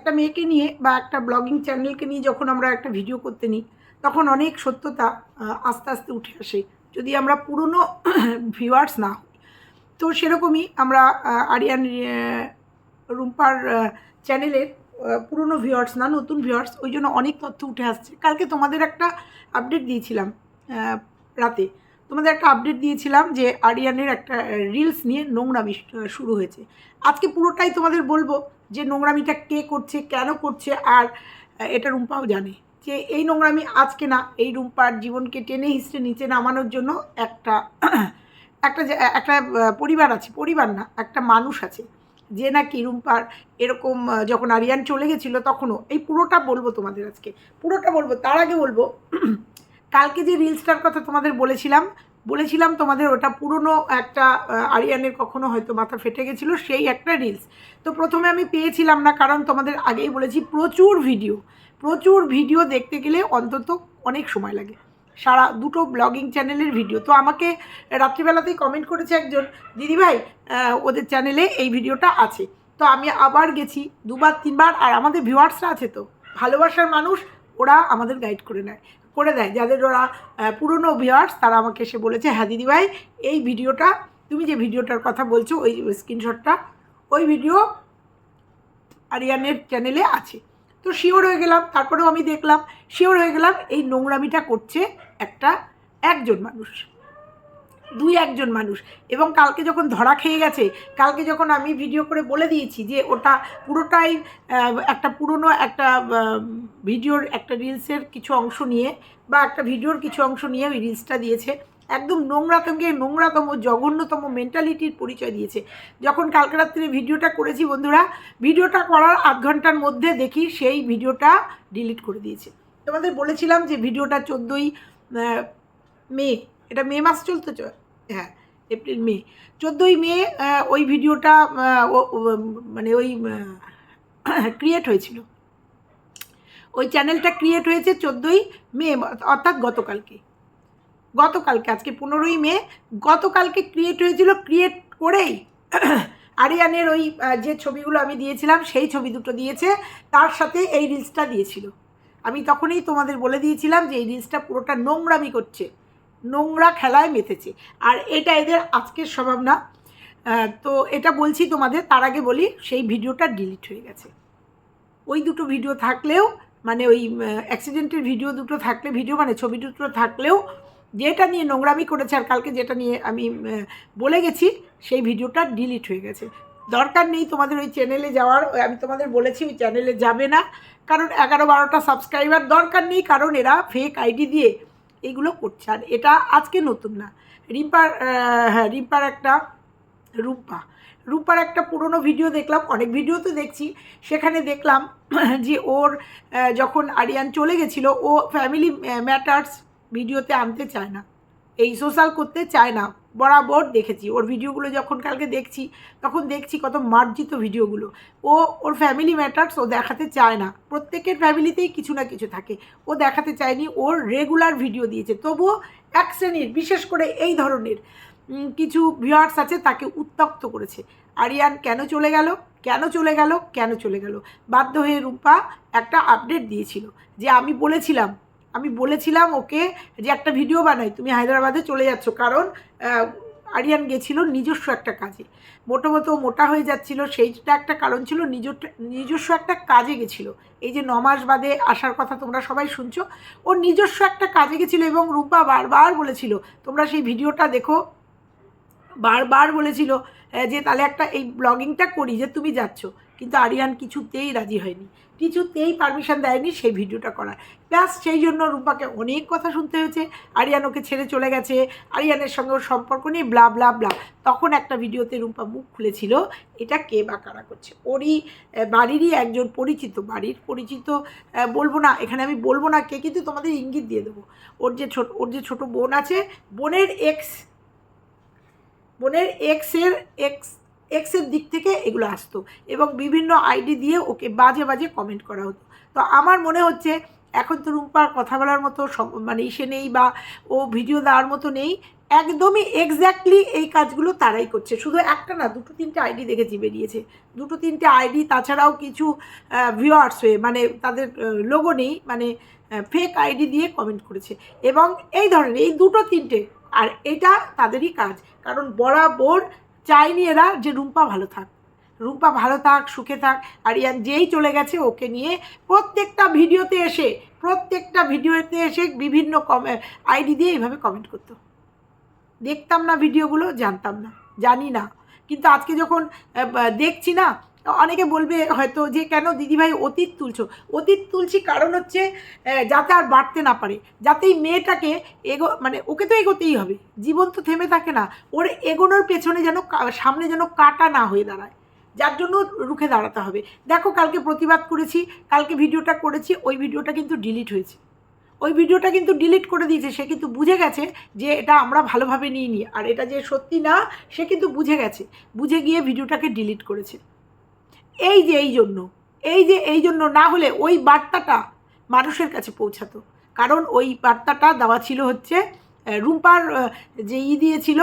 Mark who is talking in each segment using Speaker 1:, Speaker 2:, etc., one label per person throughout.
Speaker 1: একটা মেয়েকে নিয়ে বা একটা ব্লগিং চ্যানেলকে নিয়ে যখন আমরা একটা ভিডিও করতে নিই তখন অনেক সত্যতা আস্তে আস্তে উঠে আসে। যদি আমরা পুরনো ভিউয়ার্স না হই তো সেরকমই আমরা আরিয়ান রুম্পার চ্যানেলের পুরনো ভিউয়ার্স না নতুন ভিউয়ার্স ওই জন্য অনেক তথ্য উঠে আসছে। কালকে তোমাদের একটা আপডেট দিয়েছিলাম রাতে। তোমাদের একটা আপডেট দিয়েছিলাম যে আরিয়ানের একটা রিলস নিয়ে আহ, শুরু হয়েছে। আজকে পুরোটাই তোমাদের বলব যে নোংরামিটা কে করছে, কেন করছে, আর এটা রুম্পাও জানে। যে এই নোংরামি আজকে না, এই রুম্পার জীবনকে টেনে হিসড়ে নিচে নামানোর জন্য একটা একটা একটা পরিবার আছে, পরিবার না, একটা মানুষ আছে, যে নাকি রুম্পার এরকম যখন আরিয়ান চলে গেছিল তখনও, এই পুরোটা বলব তোমাদের আজকে, পুরোটা বলব, তার আগে বলব, কালকে যে রিলসটার কথা তোমাদের বলেছিলাম বলেছিলাম তোমাদের ওটা পুরনো একটা আরিয়ানের কখনো হয়তো মাথা ফেটে গেছিল, সেই একটা রিলস তো প্রথমে আমি পেয়েছিলাম না, কারণ তোমাদের আগেই বলেছি, প্রচুর ভিডিও প্রচুর ভিডিও দেখতে গেলে অন্তত অনেক সময় লাগে। সারা দুটো ব্লগিং চ্যানেলের ভিডিও তো আমাকে রাত্রিবেলাতেই কমেন্ট করেছে একজন দিদিভাই ওদের চ্যানেলে এই ভিডিওটা আছে। তো আমি আবার গেছি দুবার, তিনবার, আর আমাদের ভিউয়ার্সরা আছে তো। ভালোবাসার মানুষ, ওরা আমাদের গাইড করে নেয়। করে দেয়। যাদের ওরা পুরনো ভিউয়ার্স তারা আমাকে এসে বলেছে হ্যাঁ দিদিভাই, এই ভিডিওটা, তুমি যে ভিডিওটার কথা বলছো, ওই স্ক্রিনশটটা ওই ভিডিও আরিয়ানের চ্যানেলে আছে। তো শিওর হয়ে গেলাম। তারপরেও আমি দেখলাম শিওর হয়ে গেলাম, এই নোংরামিটা করছে একটা একজন মানুষ। দুই একজন মানুষ। এবং কালকে যখন ধরা খেয়ে গেছে, কালকে যখন আমি ভিডিও করে বলে দিয়েছি যে ওটা পুরোটাই একটা পুরনো একটা ভিডিওর একটা রিলসের কিছু অংশ নিয়ে বা একটা ভিডিওর কিছু অংশ নিয়ে ওই রিলসটা দিয়েছে। একদম নোংরাতম নোংরাতম, জঘন্যতম মেন্টালিটির পরিচয় দিয়েছে। যখন কালকে রাত্রে ভিডিওটা করেছি বন্ধুরা, ভিডিওটা করার আধ ঘণ্টার মধ্যে দেখি সেই ভিডিওটা ডিলিট করে দিয়েছে। তোমাদের বলেছিলাম যে ভিডিওটা চোদ্দোই মে, এটা মে মাস চলতে চ হ্যাঁ এপ্রিল মে চোদ্দোই মে ওই ভিডিওটা মানে ওই ক্রিয়েট হয়েছিল। ওই চ্যানেলটা ক্রিয়েট হয়েছে চোদ্দোই মে অর্থাৎ গতকালকে। গতকালকে, আজকে পনেরোই মে গতকালকে ক্রিয়েট হয়েছিল ক্রিয়েট করেই আরিয়ানের ওই যে ছবিগুলো আমি দিয়েছিলাম, সেই ছবি দুটো দিয়েছে, তার সাথে এই রিলসটা দিয়েছিল। আমি তখনই তোমাদের বলে দিয়েছিলাম যে এই রিলসটা পুরোটা নোংরামি করছে। নোংরা খেলায় মেতেছে। আর এটা এদের আজকের স্বভাব না। তো এটা বলছি তোমাদের, তার আগে বলি, সেই ভিডিওটা ডিলিট হয়ে গেছে। ওই দুটো ভিডিও থাকলেও মানে ওই অ্যাক্সিডেন্টের ভিডিও দুটো থাকলে ভিডিও মানে ছবি দুটো থাকলেও, যেটা নিয়ে নোংরামি করেছে আর কালকে যেটা নিয়ে আমি বলে গেছি, সেই ভিডিওটা ডিলিট হয়ে গেছে। দরকার নেই তোমাদের ওই চ্যানেলে যাওয়ার আমি তোমাদের বলেছি ওই চ্যানেলে যাবে না। কারণ এগারো বারোটা সাবস্ক্রাইবার দরকার নেই, কারণ এরা ফেক আইডি দিয়ে এগুলো করছে। আর এটা আজকে নতুন না। রিম্পার হ্যাঁ রিম্পার একটা রূপা। রূপার একটা পুরনো ভিডিও দেখলাম, অনেক ভিডিও তো দেখছি। সেখানে দেখলাম যে ওর যখন আরিয়ান চলে গেছিল, ও ফ্যামিলি ম্যাটার্স ভিডিওতে আনতে চায় না। এই সোশ্যাল করতে চায় না। বরাবর দেখেছি। ওর ভিডিওগুলো যখন কালকে দেখছি, তখন দেখছি কত মার্জিত ভিডিওগুলো। ও, ওর ফ্যামিলি ম্যাটার্স ও দেখাতে চায় না। প্রত্যেকের ফ্যামিলিতেই কিছু না কিছু থাকে। ও দেখাতে চায়নি, ওর রেগুলার ভিডিও দিয়েছে। তবুও এক শ্রেণির, বিশেষ করে এই ধরনের কিছু ভিউয়ার্স আছে তাকে উত্তক্ত করেছে। আরিয়ান, কেন চলে গেল? কেন চলে গেল? কেন চলে গেল? বাধ্য হয়ে রূপা একটা আপডেট দিয়েছিল। যে আমি বলেছিলাম আমি বলেছিলাম ওকে যে একটা ভিডিও বানাই, তুমি হায়দ্রাবাদে চলে যাচ্ছ। কারণ আরিয়ান গেছিল নিজস্ব একটা কাজে। মোটো মতো মোটা হয়ে যাচ্ছিল, সেইটা একটা কারণ ছিল নিজস্ব নিজস্ব একটা কাজে গেছিল। এই যে ন মাস বাদে আসার কথা তোমরা সবাই শুনছো ওর নিজস্ব একটা কাজে গেছিল এবং রূপা বারবার বলেছিল, তোমরা সেই ভিডিওটা দেখো। বারবার বলেছিল যে তাহলে একটা এই ব্লগিংটা করি যে তুমি যাচ্ছ। কিন্তু আরিয়ান কিছুতেই রাজি হয়নি। কিছুতেই পারমিশন দেয়নি সেই ভিডিওটা করার। ব্যাস সেই জন্য রূপাকে অনেক কথা শুনতে হয়েছে, আরিয়ান ওকে ছেড়ে চলে গেছে, আরিয়ানের সঙ্গে ওর সম্পর্ক নেই ব্লা ব্লা ব্লা তখন একটা ভিডিওতে রূপা মুখ খুলেছিল, এটা কে বা কারা করছে? ওরই বাড়িরই একজন পরিচিত, বাড়ির পরিচিত বলব না, এখানে আমি বলব না কে, কিন্তু তোমাদের ইঙ্গিত দিয়ে দেবো। ওর যে ছোট, ওর যে ছোটো বোন আছে, বোনের এক্স বোনের এক্সের এক্স এক্সের দিক থেকে এগুলো আসতো এবং বিভিন্ন আইডি দিয়ে ওকে বাজে বাজে কমেন্ট করা হতো। তো আমার মনে হচ্ছে এখন তো রুম্পার কথা বলার মতো মানে ইসে নেই বা ও ভিডিও দেওয়ার মতো নেই। একদমই এক্স্যাক্টলি এই কাজগুলো তারাই করছে। শুধু একটা না, দুটো তিনটে আইডি দেখেছি বেরিয়েছে। দুটো তিনটে আইডি তাছাড়াও কিছু ভিউয়ার্স হয়ে মানে তাদের লোগো নেই মানে ফেক আইডি দিয়ে কমেন্ট করেছে। এবং এই ধরনের, এই দুটো তিনটে, আর এটা তাদেরই কাজ। কারণ বরাবর চায়নি এরা যে রুম্পা ভালো থাক। রুম্পা ভালো থাক, সুখে থাক। আর ইয়ান যেই চলে গেছে, ওকে নিয়ে প্রত্যেকটা ভিডিওতে এসে, প্রত্যেকটা ভিডিওতে এসে বিভিন্ন কমে, আইডি দিয়ে এইভাবে কমেন্ট করতো। দেখতাম না ভিডিওগুলো, জানতাম না। জানি না। কিন্তু আজকে যখন দেখছি না অনেকে বলবে হয়তো যে, কেন দিদিভাই অতীত তুলছো? অতীত তুলছি কারণ হচ্ছে যাতে আর বাড়তে না পারে। যাতে এই মেয়েটাকে এগো মানে ওকে তো এগোতেই হবে। জীবন তো থেমে থাকে না। ওর এগোনোর পেছনে যেন সামনে যেন কাটা না হয়ে দাঁড়ায়। যার জন্য রুখে দাঁড়াতে হবে। দেখো, কালকে প্রতিবাদ করেছি, কালকে ভিডিওটা করেছি, ওই ভিডিওটা কিন্তু ডিলিট হয়েছে। ওই ভিডিওটা কিন্তু ডিলিট করে দিয়েছে। সে কিন্তু বুঝে গেছে যে, এটা আমরা ভালোভাবে নিইনি। আর এটা যে সত্যি না, সে কিন্তু বুঝে গেছে। বুঝে গিয়ে ভিডিওটাকে ডিলিট করেছে। এই যে এই জন্য, এই যে এই জন্য না হলে ওই বার্তাটা মানুষের কাছে পৌঁছাতো। কারণ ওই বার্তাটা দেওয়া ছিল হচ্ছে রুম্পার যে ই দিয়েছিল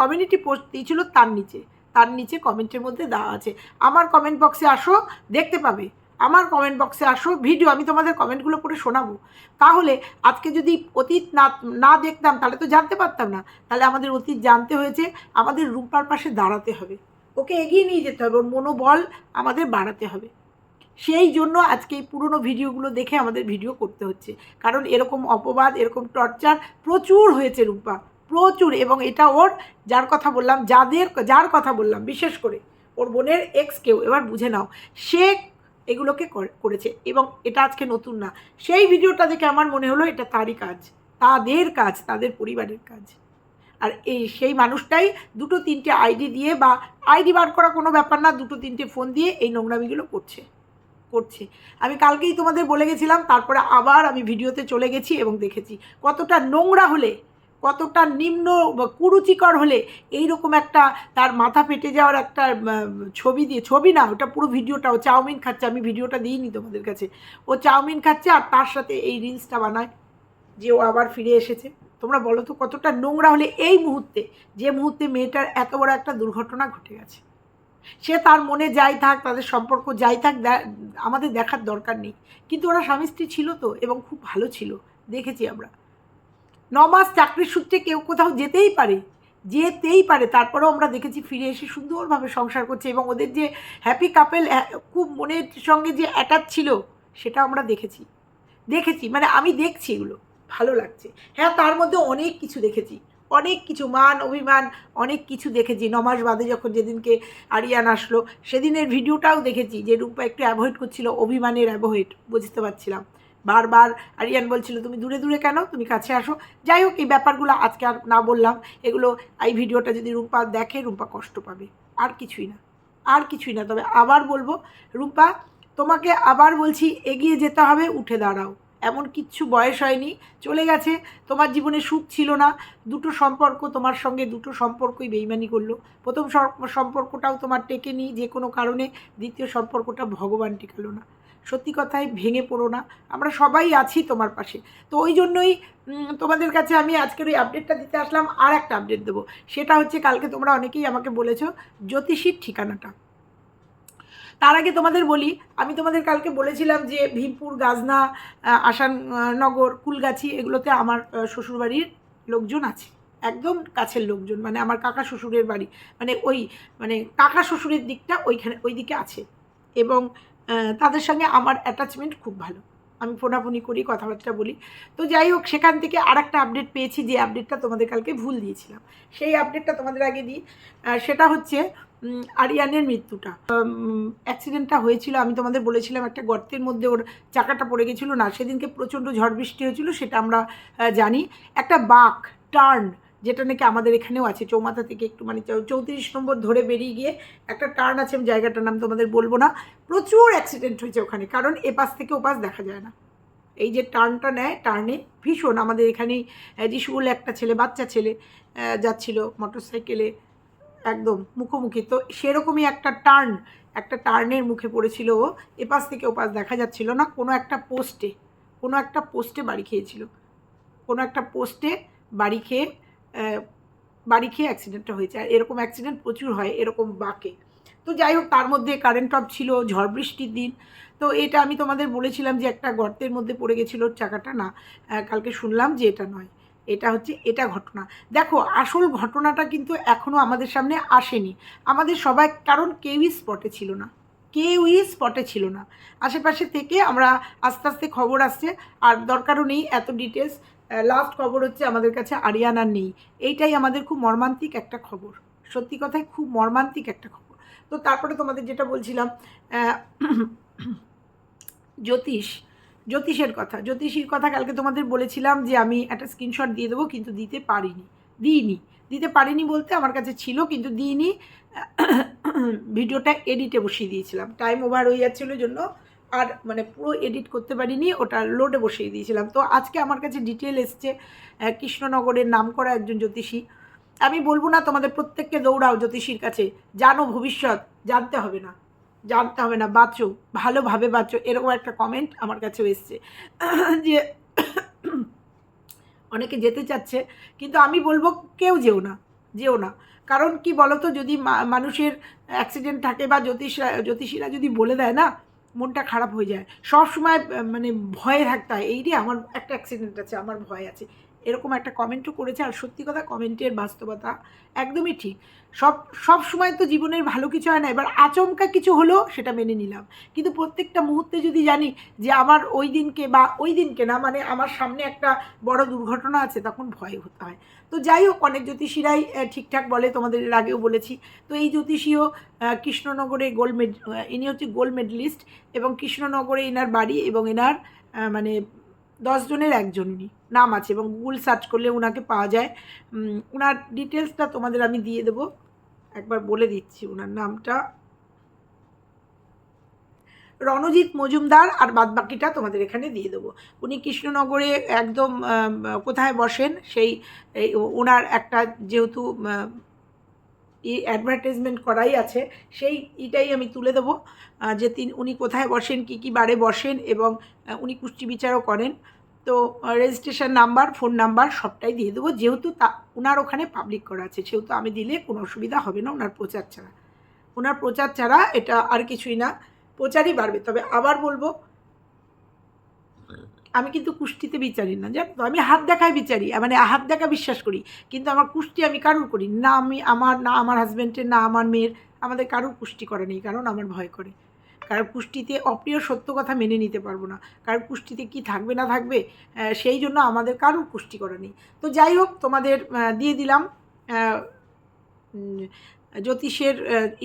Speaker 1: কমিউনিটি পোস্ট দিয়েছিল তার নিচে। তার নিচে কমেন্টের মধ্যে দেওয়া আছে। আমার কমেন্ট বক্সে আসো, দেখতে পাবে। আমার কমেন্ট বক্সে আসো ভিডিও আমি তোমাদের কমেন্টগুলো পড়ে শোনাবো। তাহলে আজকে যদি অতীত না না দেখতাম, তাহলে তো জানতে পারতাম না। তাহলে আমাদের অতীত জানতে হয়েছে, আমাদের রূপার পাশে দাঁড়াতে হবে। ওকে এগিয়ে নিয়ে যেতে হবে, ওর মনোবল আমাদের বাড়াতে হবে। সেই জন্য আজকে এই পুরনো ভিডিওগুলো দেখে আমাদের ভিডিও করতে হচ্ছে। কারণ এরকম অপবাদ, এরকম টর্চার প্রচুর হয়েছে রূপা, প্রচুর। এবং এটা ওর, যার কথা বললাম, যাদের, যার কথা বললাম, বিশেষ করে ওর বোনের এক্স কেউ এবার বুঝে নাও, সে এগুলোকে কর- করেছে। এবং এটা আজকে নতুন না। সেই ভিডিওটা দেখে আমার মনে হলো এটা তারই কাজ, তাদের কাজ, তাদের পরিবারের কাজ। আর এই সেই মানুষটাই দুটো তিনটে আইডি দিয়ে বা আইডি বার করা কোনো ব্যাপার না, দুটো তিনটে ফোন দিয়ে এই নোংরামিগুলো করছে করছে। আমি কালকেই তোমাদের বলে গেছিলাম, তারপরে আবার আমি ভিডিওতে চলে গেছি এবং দেখেছি কতটা নোংরা হলে, কতটা নিম্ন কুরুচিকর হলে এইরকম একটা তার মাথা ফেটে যাওয়ার একটা ছবি দিয়ে, ছবি না, ওটা পুরো ভিডিওটা, ও চাউমিন খাচ্ছে, আমি ভিডিওটা দিইনি তোমাদের কাছে। ও চাউমিন খাচ্ছে আর তার সাথে এই রিলসটা বানায়, যে ও আবার ফিরে এসেছে। তোমরা বলো তো কতটা নোংরা হলে এই মুহূর্তে, যে মুহূর্তে মেয়েটার এত বড় একটা দুর্ঘটনা ঘটে গেছে? সে তার মনে যাই থাক, তাদের সম্পর্ক যাই থাক আমাদের দেখার দরকার নেই। কিন্তু ওরা স্বামী স্ত্রী ছিল তো এবং খুব ভালো ছিল, দেখেছি আমরা। ন মাস চাকরির সূত্রে কেউ কোথাও যেতেই পারে যেতেই পারে, তারপরেও আমরা দেখেছি ফিরে এসে সুন্দরভাবে সংসার করছে এবং ওদের যে হ্যাপি কাপেল খুব মনের সঙ্গে যে অ্যাটাচ ছিল সেটা আমরা দেখেছি। দেখেছি মানে আমি দেখছি এগুলো। ভালো লাগছে। হ্যাঁ তার মধ্যে অনেক কিছু দেখেছি। অনেক কিছু মান, অভিমান, অনেক কিছু দেখেছি। নমাস বাদে যখন যেদিনকে আরিয়ান আসলো, সেদিনের ভিডিওটাও দেখেছি যে রূপা একটু অ্যাভয়েড করছিল, অভিমানের অ্যাভয়েড বুঝতে পারছিলাম। বারবার আরিয়ান বলছিল, তুমি দূরে দূরে কেন? তুমি কাছে আসো। যাই হোক, এই ব্যাপারগুলো আজকে আর না বললাম। এগুলো, এই ভিডিওটা যদি রূপা দেখে, রূপা কষ্ট পাবে। আর কিছুই না। আর কিছুই না। তবে আবার বলব, রূপা, তোমাকে আবার বলছি, এগিয়ে যেতে হবে, উঠে দাঁড়াও। এমন কিচ্ছু বয়স হয়নি, চলে গেছে। তোমার জীবনে সুখ ছিল না, দুটো সম্পর্ক তোমার সঙ্গে দুটো সম্পর্কই বেইমানি করল। প্রথম সম্পর্কটাও তোমার টেকেনি, যে কোনো কারণে দ্বিতীয় সম্পর্কটা ভগবান টেকালো না। সত্যি কথায় ভেঙে পড়ো না। আমরা সবাই আছি তোমার পাশে। তো ওই জন্যই তোমাদের কাছে আমি আজকের ওই আপডেটটা দিতে আসলাম। আর একটা আপডেট দেবো। সেটা হচ্ছে কালকে তোমরা অনেকেই আমাকে বলেছ, জ্যোতিষীর ঠিকানাটা। তার আগে তোমাদের বলি আমি তোমাদের কালকে বলেছিলাম যে ভীমপুর গাজনা আহ, আসাননগর কুলগাছি এগুলোতে আমার শ্বশুরবাড়ির লোকজন আছে। একদম কাছের লোকজন মানে আমার কাকা শ্বশুরের বাড়ি মানে ওই মানে কাকা শ্বশুরের দিকটা ওইখানে ওই দিকে আছে। এবং তাদের সঙ্গে আমার অ্যাটাচমেন্ট খুব ভালো। আমি ফোনাফোনি করি কথাবার্তা বলি। তো যাই হোক সেখান থেকে আর একটা আপডেট পেয়েছি যে আপডেটটা তোমাদের কালকে ভুল দিয়েছিলাম। সেই আপডেটটা তোমাদের আগে দিই। সেটা হচ্ছে আরিয়ানের মৃত্যুটা। অ্যাক্সিডেন্টটা হয়েছিল আমি তোমাদের বলেছিলাম একটা গর্তের মধ্যে ওর চাকাটা পড়ে গেছিল না সেদিনকে প্রচণ্ড ঝড় বৃষ্টি হয়েছিল সেটা আমরা জানি। একটা বাঁক টার্ন যেটা নাকি আমাদের এখানেও আছে চৌমাথা থেকে একটু মানে চৌত্রিশ নম্বর ধরে বেরিয়ে গিয়ে একটা টার্ন আছে আমি জায়গাটার নাম তোমাদের বলব না। প্রচুর অ্যাক্সিডেন্ট হয়েছে ওখানে কারণ এপাশ থেকে ওপাশ দেখা যায় না। এই যে টার্নটা নেয় টার্নে ভীষণ আমাদের এখানেই আহ, যিশু একটা ছেলে বাচ্চা ছেলে যাচ্ছিল মোটর সাইকেলে একদম মুখোমুখি। তো সেরকমই একটা টার্ন, একটা টার্নের মুখে পড়েছিল ও। এপাশ থেকে ওপাশ দেখা যাচ্ছিল না, কোনো একটা পোস্টে, কোনো একটা পোস্টে বাড়ি খেয়েছিল। কোনো একটা পোস্টে বাড়ি খেয়ে বাড়ি খেয়ে অ্যাক্সিডেন্টটা হয়েছে। আর এরকম অ্যাক্সিডেন্ট প্রচুর হয়, এরকম বাকে। তো যাই হোক, তার মধ্যে কারেন্ট অফ ছিল, ঝড় বৃষ্টির দিন। তো এটা আমি তোমাদের বলেছিলাম যে একটা গর্তের মধ্যে পড়ে গেছিল, চাকাটা না। কালকে শুনলাম যে এটা নয়। এটা হচ্ছে, এটা ঘটনা। দেখো, আসল ঘটনাটা কিন্তু এখনও আমাদের সামনে আসেনি। আমাদের সবাই, কারণ কেউই স্পটে ছিল না। কেউই স্পটে ছিল না। আশেপাশে থেকে আমরা আস্তে আস্তে খবর আসছে, আর দরকারও নেই এত ডিটেলস লাস্ট খবর হচ্ছে আমাদের কাছে আরিয়ানার নেই। এইটাই আমাদের খুব মর্মান্তিক একটা খবর। সত্যি কথাই খুব মর্মান্তিক একটা খবর। তো তারপরে তোমাদের যেটা বলছিলাম জ্যোতিষ জ্যোতিষের কথা। জ্যোতিষীর কথা কালকে তোমাদের বলেছিলাম যে আমি একটা স্ক্রিনশট দিয়ে দেবো, কিন্তু দিতে পারিনি। দিইনি। দিতে পারিনি বলতে আমার কাছে ছিল, কিন্তু দিইনি। ভিডিওটা এডিটে বসিয়ে দিয়েছিলাম। টাইম ওভার হয়ে যাচ্ছিল জন্য আর মানে পুরো এডিট করতে পারিনি, ওটা লোডে বসিয়ে দিয়েছিলাম। তো আজকে আমার কাছে ডিটেল এসছে কৃষ্ণনগরের নাম করা একজন জ্যোতিষী। আমি বলব না তোমাদের প্রত্যেককে দৌড়াও জ্যোতিষীর কাছে। জানো ভবিষ্যৎ, জানতে হবে না। জানতে হবে না, বাঁচো, ভালোভাবে বাঁচো, এরকম একটা কমেন্ট আমার কাছেও এসছে। যে অনেকে যেতে চাচ্ছে, কিন্তু আমি বলব কেউ যেও না যেও না। কারণ কি বলতো, যদি মানুষের অ্যাক্সিডেন্ট থাকে বা জ্যোতিষরা, জ্যোতিষীরা যদি বলে দেয় না, মনটা খারাপ হয়ে যায়। সব সময় মানে ভয়ে থাকতে হয়। এই রে আমার, একটা অ্যাক্সিডেন্ট আছে, আমার ভয় আছে। এরকম একটা কমেন্টও করেছে, আর সত্যি কথা কমেন্টের বাস্তবতা একদমই ঠিক। সব সব সময় তো জীবনের ভালো কিছু হয় না, এবার আচমকা কিছু হলো সেটা মেনে নিলাম। কিন্তু প্রত্যেকটা মুহূর্তে যদি জানি যে আমার ওই দিনকে বা ওই দিনকে না মানে আমার সামনে একটা বড় দুর্ঘটনা আছে, তখন ভয় হতে হয়। তো যাই হোক, অনেক জ্যোতিষীরাই ঠিকঠাক বলে, তোমাদের এর আগেও বলেছি। তো এই জ্যোতিষীও কৃষ্ণনগরে গোল্ড মেড ইনি হচ্ছে গোল্ড মেডেলিস্ট এবং কৃষ্ণনগরে এনার বাড়ি এবং এনার মানে দশজনের একজন নাম আছে এবং গুগল সার্চ করলে ওনাকে পাওয়া যায়। ওনার ডিটেলসটা তোমাদের আমি দিয়ে দেবো। একবার বলে দিচ্ছি ওনার নামটা। রণজিৎ মজুমদার আর বাদবাকিটা তোমাদের এখানে দিয়ে দেবো। উনি কৃষ্ণনগরে একদম কোথায় বসেন, সেই ওনার একটা যেহেতু অ্যাডভার্টাইজমেন্ট করাই আছে, সেই এটাই আমি তুলে দেবো। যে তিনি, উনি কোথায় বসেন, কী কী বারে বসেন এবং উনি কুষ্টি বিচারও করেন। তো রেজিস্ট্রেশন নাম্বার ফোন নাম্বার সবটাই দিয়ে দেবো। যেহেতু তা ওনার ওখানে পাবলিক করা আছে, সেহেতু আমি দিলে কোনো অসুবিধা হবে না ওনার প্রচার ছাড়া। ওনার প্রচার ছাড়া এটা আর কিছুই না। প্রচারই বাড়বে। তবে আবার বলব আমি কিন্তু কুষ্টিতে বিচারি না। তো আমি হাত দেখায় বিচারি মানে হাত দেখা বিশ্বাস করি। কিন্তু আমার কুষ্টি আমি কারুর করি? না আমি, আমার, না আমার হাজব্যান্ডের না আমার মেয়ের, আমাদের কারুর কুষ্টি করে নেই, কারণ আমার ভয় করে। কারণ কুষ্টিতে অপ্রিয় সত্য কথা মেনে নিতে পারব না। কারণ কুষ্টিতে কি থাকবে, না থাকবে সেই জন্য আমাদের কারুর কুষ্টি করা নেই। তো যাই হোক, তোমাদের দিয়ে দিলাম জ্যোতিষের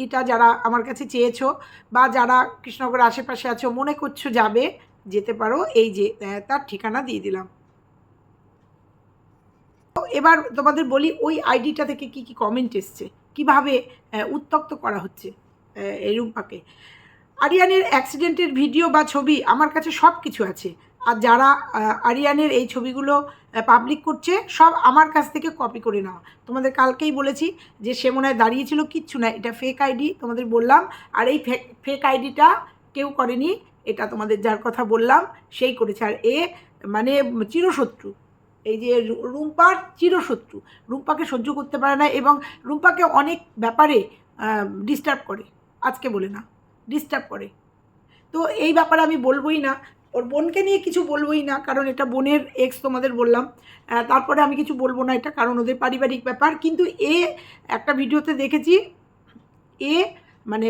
Speaker 1: এটা যারা আমার কাছে চেয়েছো বা যারা কৃষ্ণনগরের আশেপাশে আছো, মনে করছ যাবে যেতে পারো এই যে তার ঠিকানা দিয়ে দিলাম। এবার তোমাদের বলি ওই আইডিটা থেকে কি কি কমেন্ট এসছে? কীভাবে আহ, উত্তক্ত করা হচ্ছে এই রুম্পাকে? আরিয়ানের অ্যাক্সিডেন্টের ভিডিও বা ছবি আমার কাছে সব কিছু আছে। আর যারা আরিয়ানের এই ছবিগুলো পাবলিক করছে সব আমার কাছ থেকে কপি করে নেওয়া তোমাদের কালকেই বলেছি যে সে মনে হয় দাঁড়িয়েছিল কিচ্ছু না এটা ফেক আইডি তোমাদের বললাম। আর এই ফেক ফেক আইডিটা কেউ করেনি। এটা তোমাদের যার কথা বললাম, সেই করেছে। আর এ মানে চিরশত্রু। এই যে রুম্পার চিরশত্রু। রুম্পাকে সহ্য করতে পারে না এবং রুম্পাকে অনেক ব্যাপারে ডিস্টার্ব করে। আজকে বলে না ডিস্টার্ব করে। তো এই ব্যাপারে আমি বলবোই না। ওর বোনকে নিয়ে কিছু বলবোই না, কারণ এটা বোনের এক্স তোমাদের বললাম। তারপরে আমি কিছু বলব না এটা, কারণ ওদের পারিবারিক ব্যাপার। কিন্তু এ, একটা ভিডিওতে দেখেছি, এ মানে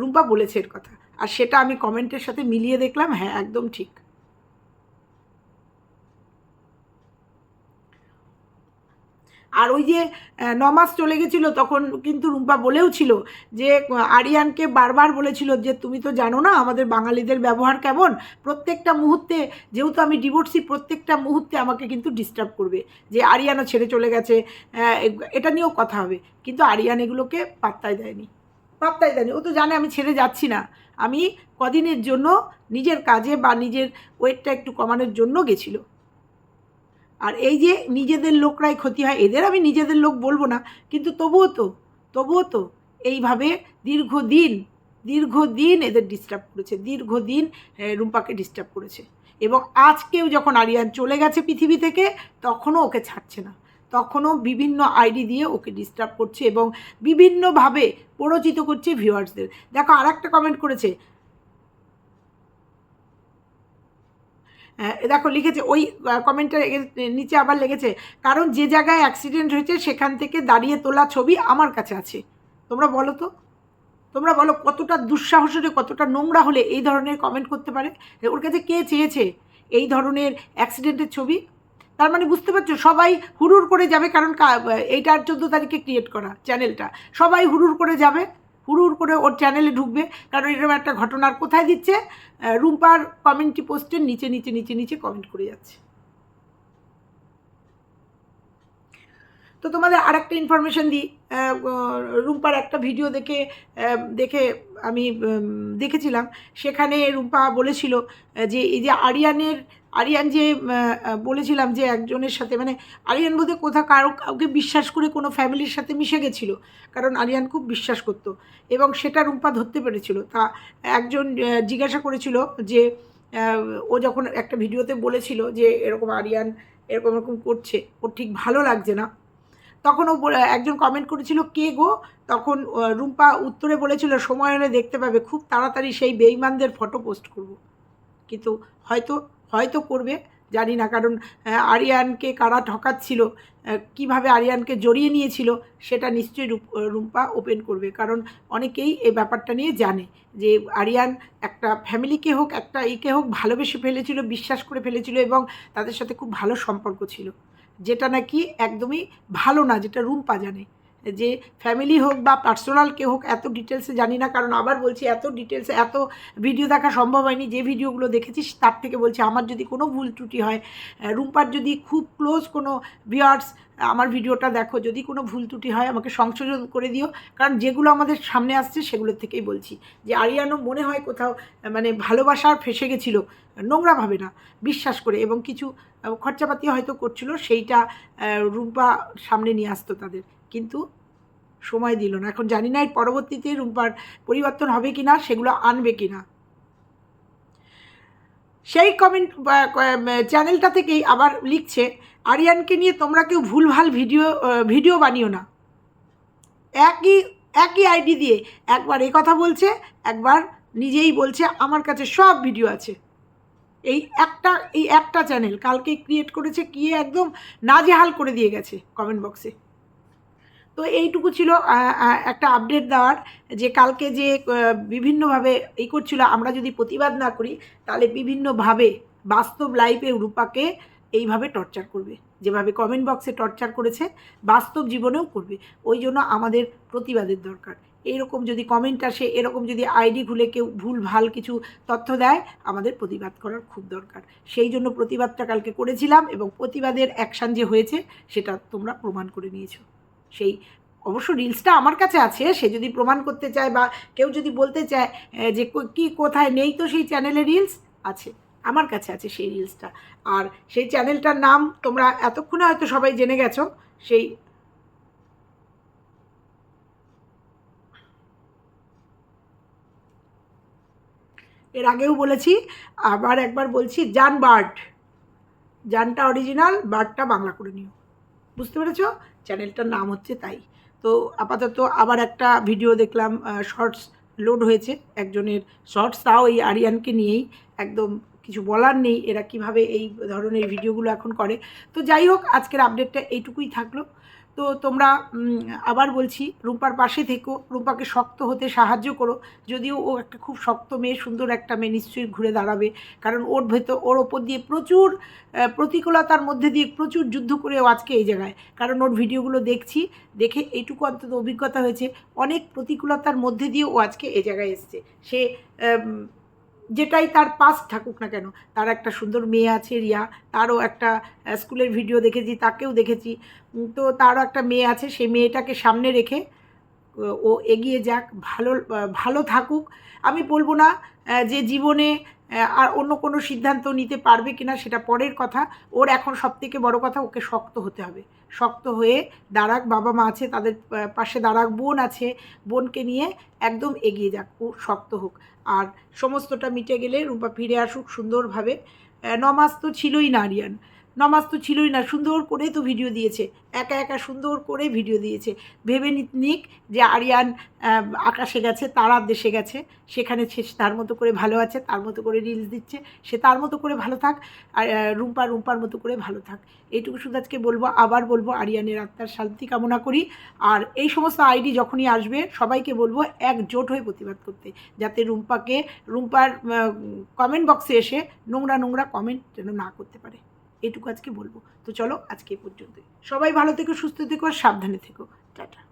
Speaker 1: রুম্পা বলেছে এর কথা। আর সেটা আমি কমেন্টের সাথে মিলিয়ে দেখলাম হ্যাঁ একদম ঠিক। আর ওই যে আহ, ন মাস চলে গেছিল তখন কিন্তু রুম্পা বলেও ছিল যে আরিয়ানকে বারবার বলেছিল যে তুমি তো জানো না আমাদের বাঙালিদের ব্যবহার কেমন? প্রত্যেকটা মুহূর্তে যেহেতু আমি ডিভোর্সি প্রত্যেকটা মুহূর্তে আমাকে কিন্তু ডিস্টার্ব করবে যে আরিয়ানও ছেড়ে চলে গেছে। এটা নিয়েও কথা হবে। কিন্তু আরিয়ান এগুলোকে পাত্তাই দেয়নি। পাত্তাই দেয়নি। ও তো জানে আমি ছেড়ে যাচ্ছি না। আমি কদিনের জন্য নিজের কাজে বা নিজের ওয়েটটা একটু কমানোর জন্য গেছিল। আর এই যে নিজেদের লোকরাই ক্ষতি হয়, এদের আমি নিজেদের লোক বলব না, কিন্তু তবুও তো তবুও তো এইভাবে দীর্ঘদিন দীর্ঘদিন এদের ডিস্টার্ব করেছে, দীর্ঘদিন রুম্পাকে ডিস্টার্ব করেছে। এবং আজকেও যখন আরিয়ান চলে গেছে পৃথিবী থেকে, তখনও ওকে ছাড়ছে না। তখনও বিভিন্ন আইডি দিয়ে ওকে ডিস্টার্ব করছে এবং বিভিন্নভাবে প্ররোচিত করছে ভিউয়ার্সদের। দেখো আর একটা কমেন্ট করেছে দেখো, লিখেছে, ওই কমেন্টের নিচে আবার লেগেছে, কারণ যে জায়গায় অ্যাক্সিডেন্ট হয়েছে, সেখান থেকে দাঁড়িয়ে তোলা ছবি আমার কাছে আছে। তোমরা বলো তো? তোমরা বলো, কতটা দুঃসাহস হলে, কতটা নোংরা হলে এই ধরনের কমেন্ট করতে পারে? ওর কাছে কে চেয়েছে? এই ধরনের অ্যাক্সিডেন্টের ছবি? তার মানে বুঝতে পারছ, সবাই হুড়ুর করে যাবে, কারণ এইটার চোদ্দ তারিখে ক্রিয়েট করা চ্যানেলটা সবাই হুড়ুর করে যাবে হুড়ুর করে ওর চ্যানেলে ঢুকবে, কারণ এরকম একটা ঘটনার কোথায় দিচ্ছে? রুম্পার কমেন্টি পোস্টের নিচে নিচে নিচে নিচে কমেন্ট করে যাচ্ছে। তো তোমাদের আরেকটা ইনফরমেশন দিই। রুম্পার একটা ভিডিও দেখে দেখে আমি দেখেছিলাম। সেখানে রুম্পা বলেছিল যে এই যে আরিয়ানের আরিয়ান যে বলেছিলাম যে একজনের সাথে মানে আরিয়ান বোধহয় কোথাও কারও, কাউকে বিশ্বাস করে কোনো ফ্যামিলির সাথে মিশে গেছিল, কারণ আরিয়ান খুব বিশ্বাস করতো এবং সেটা রুম্পা ধরতে পেরেছিল। তা একজন জিজ্ঞাসা করেছিল যে ও যখন একটা ভিডিওতে বলেছিল যে এরকম আরিয়ান এরকম এরকম করছে, ওর ঠিক ভালো লাগছে না। তখন ও একজন কমেন্ট করেছিল, কে গো? তখন রুম্পা উত্তরে বলেছিল, সময় হলে দেখতে পাবে, খুব তাড়াতাড়ি সেই বেইমানদের ফটো পোস্ট করব। কিন্তু হয়তো হয়তো করবে, জানি না। কারণ আরিয়ানকে কারা ঠকাচ্ছিল কীভাবে আরিয়ানকে জড়িয়ে নিয়েছিল, সেটা নিশ্চয়ই রুম্পা ওপেন করবে। কারণ, অনেকেই এই ব্যাপারটা নিয়ে জানে যে, আরিয়ান একটা ফ্যামিলিকে হোক, একটা ইকে হোক, ভালোবেসে ফেলেছিল, বিশ্বাস করে ফেলেছিল এবং তাদের সাথে খুব ভালো সম্পর্ক ছিল। যেটা নাকি একদমই ভালো না, যেটা রুম্পা জানে। যে ফ্যামিলি হোক বা পার্সোনাল কে হোক, এত ডিটেলসে জানি না, কারণ আবার বলছি এত ডিটেলসে এত ভিডিও দেখা সম্ভব হয়নি, যে ভিডিওগুলো দেখেছিস তার থেকে বলছি আমার যদি কোনো ভুল ত্রুটি হয় রুম্পার যদি খুব ক্লোজ কোনো ভিউয়ার্স আমার ভিডিওটা দেখো, যদি কোনো ভুল ত্রুটি হয় আমাকে সংশোধন করে দিও, কারণ যেগুলো আমাদের সামনে আসছে সেগুলোর থেকেই বলছি। যে আরিয়ানো মনে হয় কোথাও মানে ভালোবাসার ফেসে গেছিল নোংরাভাবে না, বিশ্বাস করে, এবং কিছু খরচাপাতি হয়তো করছিল, সেইটা রুম্পা সামনে নিয়ে আসতো তাদের। কিন্তু সময় দিল না। এখন জানি না এর পরবর্তীতে রুম্পার পরিবর্তন হবে কি না সেগুলো আনবে কি না সেই কমেন্ট চ্যানেলটা থেকেই আবার লিখছে, আরিয়ানকে নিয়ে তোমরা কেউ ভুলভাল ভিডিও ভিডিও বানিও না। একই একই আইডি দিয়ে একবার এ কথা বলছে, একবার নিজেই বলছে, আমার কাছে সব ভিডিও আছে। এই একটা এই একটা চ্যানেল কালকে ক্রিয়েট করেছে কি একদম নাজেহাল করে দিয়ে গেছে কমেন্ট বক্সে তো এইটুকু ছিল একটা আপডেট দেওয়ার যে কালকে যে বিভিন্নভাবে এই করছিল, আমরা যদি প্রতিবাদ না করি, তাহলে বিভিন্নভাবে বাস্তব লাইফে রূপাকে এইভাবে টর্চার করবে। যেভাবে কমেন্ট বক্সে টর্চার করেছে, বাস্তব জীবনেও করবে। ওই জন্য আমাদের প্রতিবাদের দরকার। এইরকম যদি কমেন্ট আসে, এরকম যদি আইডি খুলে কেউ ভুল, ভালো কিছু তথ্য দেয়, আমাদের প্রতিবাদ করার খুব দরকার। সেই জন্য প্রতিবাদটা কালকে করেছিলাম এবং প্রতিবাদের অ্যাকশান যে হয়েছে, সেটা তোমরা প্রমাণ করে নিয়েছো। সেই, অবশ্য রিলসটা আমার কাছে আছে, সে যদি প্রমাণ করতে চায় বা কেউ যদি বলতে চায় যে কো- কোথায় নেই তো সেই চ্যানেলে রিলস আছে, আমার কাছে আছে সেই রিলসটা আর সেই চ্যানেলটার নাম তোমরা এতক্ষণে হয়তো সবাই জেনে গেছো, সেই এর আগেও বলেছি, আবার একবার বলছি, জান বার্ড জানটা অরিজিনাল বার্ডটা বাংলা করে নিও। বুঝতে পেরেছ? চ্যানেলটার নাম হচ্ছে তাই। তো আপাতত আবার একটা ভিডিও দেখলাম শর্টস লোড হয়েছে। একজনের শর্টস তাও এই আরিয়ানকে নিয়েই। একদম কিছু বলার নেই, এরা কীভাবে এই ধরনের ভিডিওগুলো এখন করে। তো যাই হোক, আজকের আপডেটটা এইটুকুই থাকল। তো তোমরা আবার বলছি রূপার পাশে থেকো। রূপাকে শক্ত হতে সাহায্য করো। যদিও ও একটা খুব শক্ত মেয়ে, সুন্দর একটা মেয়ে, নিশ্চয়ই ঘুরে দাঁড়াবে। কারণ ওর ভেতর, ওর ওপর দিয়ে প্রচুর প্রতিকূলতার মধ্যে দিয়ে প্রচুর যুদ্ধ করে ও আজকে এই জায়গায়। কারণ ওর ভিডিওগুলো দেখছি, দেখে এইটুকু অন্তত অভিজ্ঞতা হয়েছে। অনেক প্রতিকূলতার মধ্যে দিয়ে ও আজকে এই জায়গায় এসছে। সে যেটাই তার পাস থাকুক না কেন, তার একটা সুন্দর মেয়ে আছে রিয়া, তারও একটা স্কুলের ভিডিও দেখেছি, তাকেও দেখেছি। তো তারও একটা মেয়ে আছে সেই মেয়েটাকে সামনে রেখে ও এগিয়ে যাক, ভালো ভালো থাকুক। আমি বলব না যে জীবনে আর অন্য কোনো সিদ্ধান্ত নিতে পারবে কিনা সেটা পরের কথা। ওর এখন সবথেকে বড় কথা, ওকে শক্ত হতে হবে। শক্ত হয়ে দাঁড়াক, বাবা মা আছে, তাদের পাশে দাঁড়াক, বোন আছে, বোনকে নিয়ে একদম এগিয়ে যাক, ও শক্ত হোক। আর সমস্তটা মিটে গেলে রূপা ফিরে আসুক সুন্দরভাবে। নমাজ তো ছিলই না আরিয়ান নমাজ তো ছিলই না, সুন্দর করে তো ভিডিও দিয়েছে। একা একা সুন্দর করে ভিডিও দিয়েছে। ভেবে নিক যে আরিয়ান আকাশে গেছে তারার দেশে গেছে, সেখানে সে তার মতো করে ভালো আছে, তার মতো করে রিলস দিচ্ছে, সে তার মতো করে ভালো থাক, আর রুম্পা রুম্পার মতো করে ভালো থাক। এইটুকু শুধু আজকে বলব, আবার বলব, আরিয়ানের আত্মার শান্তি কামনা করি। আর এই সমস্ত আইডি যখনই আসবে, সবাইকে বলব, একজোট হয়ে প্রতিবাদ করতে। যাতে রুম্পাকে, রুম্পার কমেন্ট বক্সে এসে নোংরা নোংরা কমেন্ট যেন না করতে পারে। এটুকু আজকে বলব। তো চলো আজকে পর্যন্তই। সবাই ভালো থেকো, সুস্থ থেকো আর সাবধানে থেকো। টাটা।